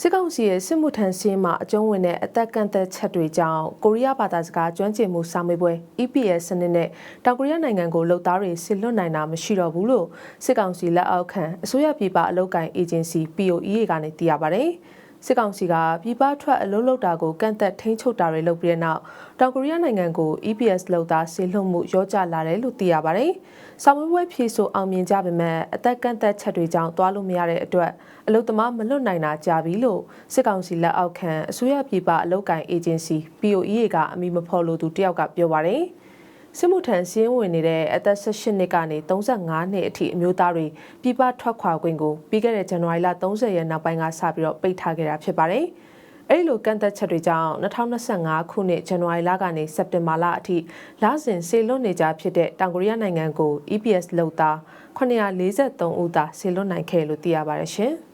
စစ်ကောင်စီရဲ့စစ်မှုထမ်းစည်းမှာအကျုံးဝင်တဲ့အသက်ကန့်သက်ချက်တွေကြောင့်ကိုရီးယားဘာသာစကားကျွမ်းကျင်မှုစာမေးပွဲ EPS စနစ်နဲ့တောင်ကိုရီးယားနိုင်ငံကိုလှုပ်သားတွေဆစ်လွတ်နိုင်တာမရှိတော့ဘူးလို့စစ်ကောင်စီလက်အောက်ခံအစိုးရပြည်ပအလုပ်ကိုင်အေဂျင်စီ POEA ကနေသိရပါတယ်။ စစ်ကောင်စီကပြည်ပထွက်အလုပ်လုပ်တာကိုကန့်သက်ထိန်းချုပ်တာတွေလုပ်ပြီးတဲ့နောက်တောင်ကိုရီးယားနိုင်ငံကို EPS လှုပ်သားဆစ်လွတ်မှုရောကြလာတယ်လို့သိရပါတယ်။စာမေးပွဲဖြေဆိုအောင်မြင်ကြပေမဲ့အသက်ကန့်သက်ချက်တွေကြောင့်တွားလို့မရတဲ့အတွက်အလုပ်သမားမလွတ်နိုင်တာကြာပြီလို့စစ်ကောင်စီလက်အောက်ခံအစိုးရပြည်ပအလုပ်ကိုင်အေဂျင်စီ POEA ကအမိမဖော်လို့သူတယောက်ကပြောပါတယ်။ စစ်မှုထမ်းစည်းဝင်နေတဲ့အသက်18နှစ်ကနေ35နှစ်အထိအမျိုးသားတွေပြည်ပထွက်ခွာခွင့်ကိုပြီးခဲ့တဲ့ဇန်နဝါရီလ30ရက်နောက်ပိုင်းကစပြီးတော့ပိတ်ထားခဲ့တာဖြစ်ပါတယ်။အဲဒီလိုကန့်သက်ချက်တွေကြောင့်2025ခုနှစ်ဇန်နဝါရီလကနေစက်တင်ဘာလအထိလစဉ်ဆေလွတ်နေကြဖြစ်တဲ့တောင်ကိုရီးယားနိုင်ငံကို EPS လောက်သား943ဦးသာဆေလွတ်နိုင်ခဲ့လို့သိရပါတယ်ရှင်။